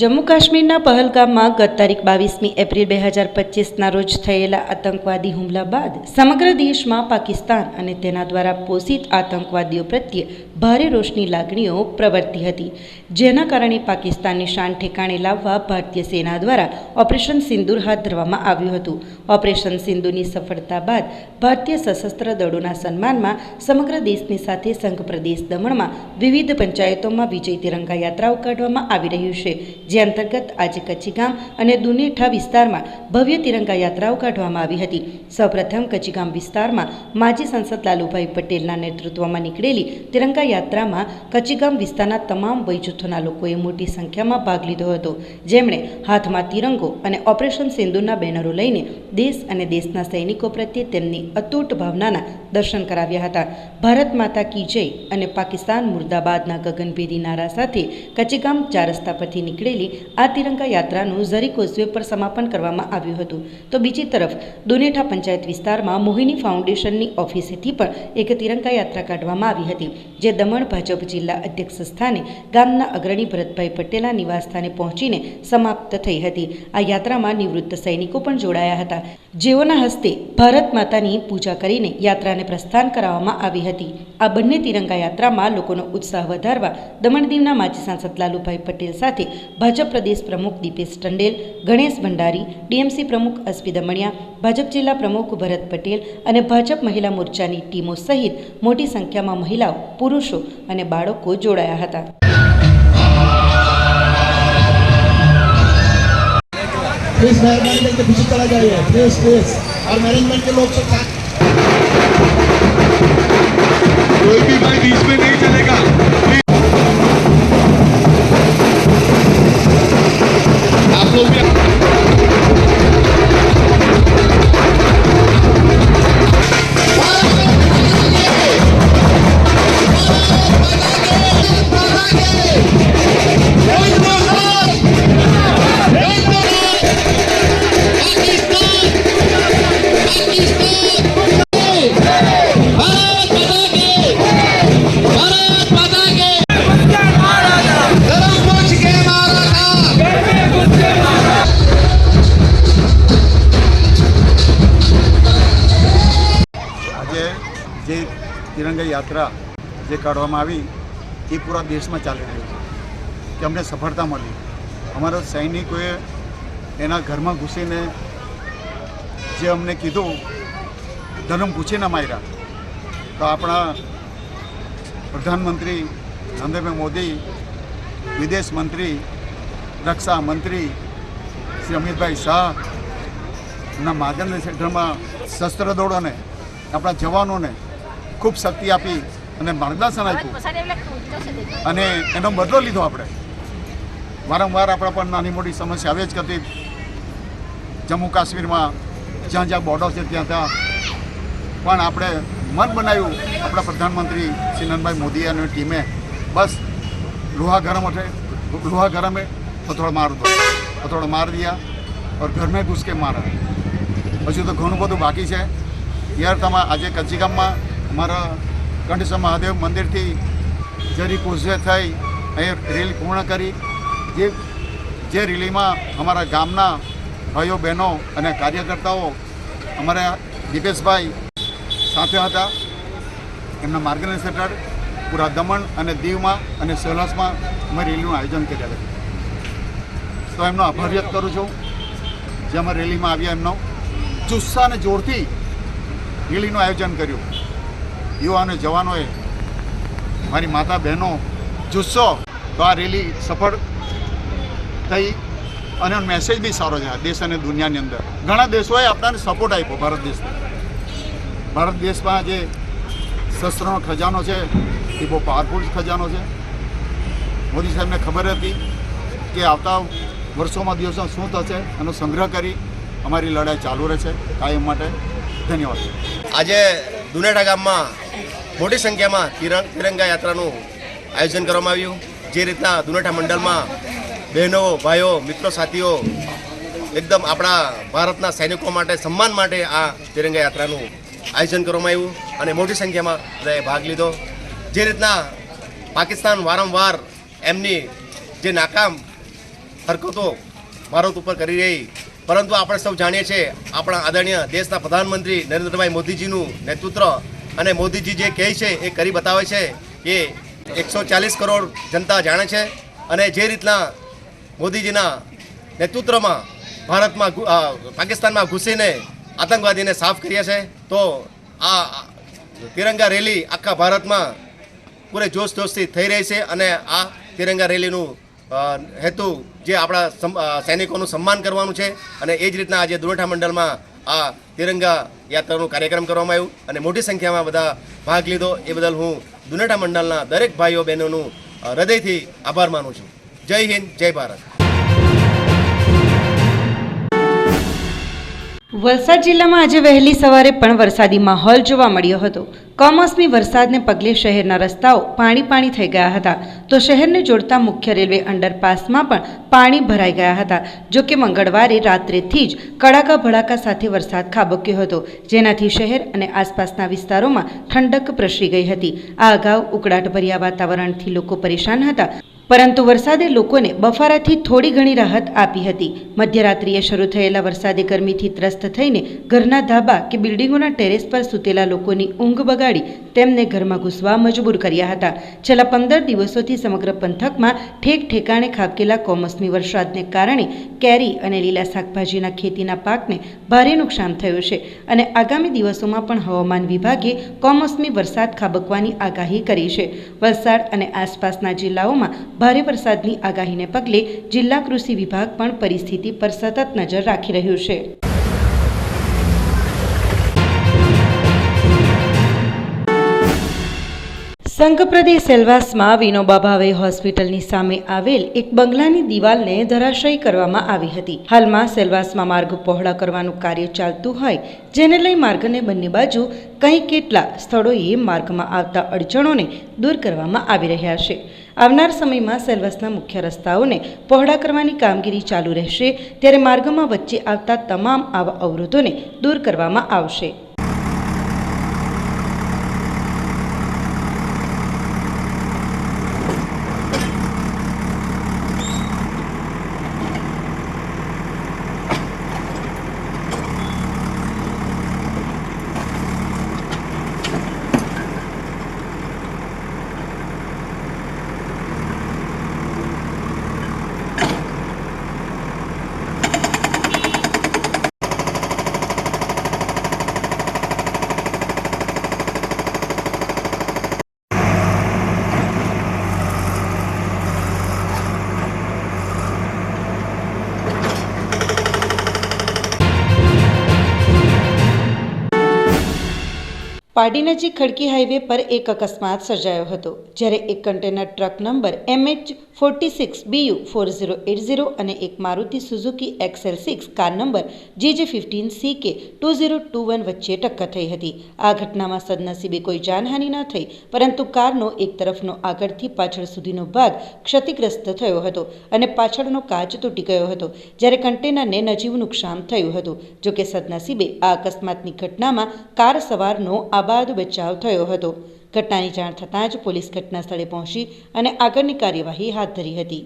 જમ્મુ કાશ્મીરના પહલગામમાં ગત તારીખ બાવીસમી એપ્રિલ બે હજાર પચીસના રોજ થયેલા આતંકવાદી હુમલા બાદ સમગ્ર દેશમાં પાકિસ્તાન અને તેના દ્વારા પોષિત આતંકવાદીઓ પ્રત્યે ભારે રોષની લાગણીઓ પ્રવર્તી હતી, જેના કારણે પાકિસ્તાનની શાન ઠેકાણે લાવવા ભારતીય સેના દ્વારા ઓપરેશન સિંદુર હાથ ધરવામાં આવ્યું હતું. ઓપરેશન સિંદુરની સફળતા બાદ ભારતીય સશસ્ત્ર દળોના સન્માનમાં સમગ્ર દેશની સાથે સંઘ પ્રદેશ દમણમાં વિવિધ પંચાયતોમાં વિજય તિરંગા યાત્રાઓ કાઢવામાં આવી રહ્યું છે. જે અંતર્ગત આજે કચ્છીગામ અને દુનેઠા વિસ્તારમાં ભવ્ય તિરંગા યાત્રાઓ કાઢવામાં આવી હતી. સૌપ્રથમ કચ્છીગામ વિસ્તારમાં માજી સંસદ લાલુભાઈ પટેલના નેતૃત્વમાં નીકળેલી તિરંગા યાત્રામાં કચ્છીગામ વિસ્તારના તમામ વય જૂથોના લોકોએ મોટી સંખ્યામાં ભાગ લીધો હતો. જેમણે હાથમાં તિરંગો અને ઓપરેશન સિંદૂરના બેનરો લઈને દેશ અને દેશના સૈનિકો પ્રત્યે તેમની અતૂટ ભાવનાના દર્શન કરાવ્યા હતા. ભારત માતા કી જય અને પાકિસ્તાન મુર્દાબાદના ગગનભેદી નારા સાથે કચ્છીગામ ચાર રસ્તા પરથી નીકળેલી આ તિરંગા યાત્રાનું ઝરી કોઝવે પર સમાપન કરવામાં આવ્યું હતું. તો બીજી તરફ, દુનેઠા પંચાયત વિસ્તારમાં મોહિની ફાઉન્ડેશનની ઓફિસેથી પણ એક તિરંગા યાત્રા કાઢવામાં આવી હતી, જે દમણ ભાજપ જિલ્લા અધ્યક્ષ સ્થાને ગામના અગ્રણી ભરતભાઈ પટેલના નિવાસસ્થાને પહોંચીને સમાપ્ત થઈ હતી. આ યાત્રામાં નિવૃત્ત સૈનિકો પણ જોડાયા હતા, જેઓના હસ્તે ભારત માતાની પૂજા કરીને યાત્રાને પ્રસ્થાન કરાવવામાં આવી હતી. આ બંને તિરંગા યાત્રામાં લોકોનો ઉત્સાહ વધારવા દમણ દીવના માજી સાંસદ લાલુભાઈ પટેલ સાથે ભાજપ પ્રદેશ પ્રમુખ દીપેશ ટંડેલ ગણેશ ભંડારી ડીએમસી પ્રમુખ અસ્પી દમણિયા ભાજપ જિલ્લા પ્રમુખ ભરત પટેલ અને ભાજપ મહિલા મોરચાની ટીમો સહિત મોટી સંખ્યામાં મહિલાઓ પુરુષો અને બાળકો જોડાયા હતા प्लीज मेहरबानी करके पीछे चला जाइए प्लीज प्लीज और मैनेजमेंट के लोग सब साथ कोई भी भाई बीच में नहीं चलेगा आप જે તિરંગા યાત્રા જે કાઢવામાં આવી, એ પૂરા દેશમાં ચાલી રહી છે કે અમને સફળતા મળી. અમારા સૈનિકોએ એના ઘરમાં ઘૂસીને જે અમને કીધું ધર્મ પૂછીને માર્યા. તો આપણા પ્રધાનમંત્રી નરેન્દ્રભાઈ મોદી, વિદેશ મંત્રી, રક્ષા મંત્રી શ્રી અમિતભાઈ શાહ ના માર્ગદર્શનમાં શસ્ત્ર દળોને આપણા જવાનોને ખૂબ શક્તિ આપી અને માર્ગદર્શન આપ્યું. અને એનો બદલો લીધો આપણે. વારંવાર આપણા પણ નાની મોટી સમસ્યા આવે જ કરતી. જમ્મુ કાશ્મીરમાં જ્યાં જ્યાં બોર્ડર છે ત્યાં ત્યાં. પણ આપણે મન બનાવ્યું આપણા પ્રધાનમંત્રી શ્રી નરેન્દ્રભાઈ મોદી અને ટીમે. બસ લોહા ગરમ ઉઠે. લોહા ગરમે હે માર દો તો માર દિયા ઓર ઘર મેં ઘૂસ કે હજુ તો ઘણું બધું બાકી છે. યાર તમે આજે કચ્છી ગામમાં અમારા કંઠેશ્વર મહાદેવ મંદિરથી જરી કોઝવે થઈ, અહીં રેલી પૂર્ણ કરી. જે જે રેલીમાં અમારા ગામના ભાઈઓ, બહેનો અને કાર્યકર્તાઓ અમારા દિપેશભાઈ સાથે હતા. એમના માર્ગદર્શન હેઠળ પૂરા દમણ અને દીવમાં અને સૌરાષ્ટ્રમાં અમે રેલીનું આયોજન કર્યા હતા. તો એમનો આભાર વ્યક્ત કરું છું જે અમે રેલીમાં આવ્યા એમનો. જુસ્સા અને જોરથી રેલીનું આયોજન કર્યું. યુવા અને જવાનોએ મારી માતા બહેનો જુસ્સો તો આ રેલી સફળ થઈ અને મેસેજ બી સારો છે દેશ અને દુનિયાની અંદર. ઘણા દેશોએ આપણાને સપોર્ટ આપ્યો ભારત દેશને. ભારત દેશમાં જે શસ્ત્રનો ખજાનો છે, એ બહુ પાવરફુલ ખજાનો છે. મોદી સાહેબને ખબર હતી કે આવતા વર્ષોમાં દિવસો શું થશે એનો સંગ્રહ કરી અમારી લડાઈ ચાલુ રહેશે. કાયમ માટે ધન્યવાદ. આજે દુનેઠા ગામમાં મોટી સંખ્યામાં તિરંગ તિરંગા યાત્રાનું આયોજન કરવામાં આવ્યું. જે રીતના દુનેઠા મંડળમાં બહેનો, ભાઈઓ, મિત્રો, સાથીઓ એકદમ આપણા ભારતના સૈનિકો માટે, સન્માન માટે આ તિરંગા યાત્રાનું આયોજન કરવામાં આવ્યું અને મોટી સંખ્યામાં બધાએ ભાગ લીધો. જે રીતના પાકિસ્તાન વારંવાર એમની જે નાકામ હરકતો ભારત ઉપર કરી રહી પરંતુ આપણે સૌ જાણીએ છીએ આપણા આદરણીય દેશના પ્રધાનમંત્રી નરેન્દ્રભાઈ મોદીજીનું નેતૃત્વ અને મોદીજી જે કહે છે એ કરી બતાવે છે એ એકસો ચાલીસ કરોડ જનતા જાણે છે અને જે રીતના મોદીજીના નેતૃત્વમાં ભારતમાં પાકિસ્તાનમાં ઘૂસીને આતંકવાદીને સાફ કર્યા છે, તો આ તિરંગા રેલી આખા ભારતમાં પૂરે જોશ જોશથી થઈ રહી છે અને આ તિરંગા રેલીનું હેતુ જે આપણા સૈનિકોનું સન્માન કરવાનું છે અને એ જ રીતના આજે દુરઠા મંડળમાં આ તિરંગા યાત્રાનું કાર્યક્રમ કરવામાં આવ્યું અને મોટી સંખ્યામાં બધા ભાગ લીધો. એ બદલ હું દુનેટા મંડળના દરેક ભાઈઓ બહેનોનું હૃદયથી આભાર માનું છું. જય હિન્દ, જય ભારત. વલસાડ જિલ્લામાં આજે વહેલી સવારે પણ વરસાદી માહોલ જોવા મળ્યો હતો. કમોસમી વરસાદને પગલે શહેરના રસ્તાઓ પાણી પાણી થઈ ગયા હતા. તો શહેરને જોડતા મુખ્ય રેલવે અંડરપાસમાં પણ પાણી ભરાઈ ગયા હતા. જો કે મંગળવારે રાત્રેથી જ કડાકા ભડાકા સાથે વરસાદ ખાબક્યો હતો, જેનાથી શહેર અને આસપાસના વિસ્તારોમાં ઠંડક પ્રસરી ગઈ હતી. આ અગાઉ ઉકળાટભર્યા વાતાવરણથી લોકો પરેશાન હતા. પરંતુ વરસાદે લોકોને બફારાથી થોડી ઘણી રાહત આપી હતી. મધ્યરાત્રિએ શરૂ થયેલા વરસાદે ગરમીથી ત્રસ્ત થઈને ઘરના ધાબા કે બિલ્ડિંગોના ટેરેસ પર સૂતેલા લોકોની ઊંઘ બગાડી તેમને ઘરમાં ઘૂસવા મજબૂર કર્યા હતા. છેલ્લા પંદર દિવસોથી સમગ્ર પંથકમાં ઠેક ઠેકાણે ખાબકેલા કોમોસમી વરસાદને કારણે કેરી અને લીલા શાકભાજીના ખેતીના પાકને ભારે નુકસાન થયું છે અને આગામી દિવસોમાં પણ હવામાન વિભાગે કોમોસમી વરસાદ ખાબકવાની આગાહી કરી છે. વલસાડ અને આસપાસના જિલ્લાઓમાં ભારે વરસાદની આગાહીને પગલે જિલ્લા કૃષિ વિભાગ પણ પરિસ્થિતિ પર સતત નજર રાખી રહ્યું છે. સંઘપ્રદેશ સેલવાસમાં વિનોબા ભાવે હોસ્પિટલની સામે આવેલ એક બંગલાની દિવાલને ધરાશયી કરવામાં આવી હતી. હાલમાં સેલવાસમાં માર્ગ પહોળા કરવાનું કાર્ય ચાલતું હોય, જેને લઈ માર્ગને બંને બાજુ કંઈ કેટલા સ્થળોએ માર્ગમાં આવતા અડચણોને દૂર કરવામાં આવી રહ્યા છે. આવનાર સમયમાં સેલવાસના મુખ્ય રસ્તાઓને પહોળા કરવાની કામગીરી ચાલુ રહેશે, ત્યારે માર્ગમાં વચ્ચે આવતા તમામ આવા અવરોધોને દૂર કરવામાં આવશે. પાડી નજીક ખડકી હાઈવે પર એક અકસ્માત સર્જાયો હતો, જ્યારે એક container truck number MH forty six BU four zero eight zero અને એક Maruti Suzuki XL six car number GJ fifteen C K two zero two one વચ્ચે ટક્કર થઈ હતી. આ ઘટનામાં સદનસીબે કોઈ જાનહાનિ ન થઈ, પરંતુ કારનો એક તરફનો આગળથી પાછળ સુધીનો ભાગ ક્ષતિગ્રસ્ત થયો હતો અને પાછળનો કાચ તૂટી ગયો હતો, જ્યારે કન્ટેનરને નજીવું નુકસાન થયું હતું. જોકે સદનસીબે આ અકસ્માતની ઘટનામાં કાર સવારનો આબાદ બચાવ થયો હતો. ઘટનાની જાણ થતાં જ પોલીસ ઘટના સ્થળે પહોંચી અને આગળની કાર્યવાહી હાથ ધરી હતી.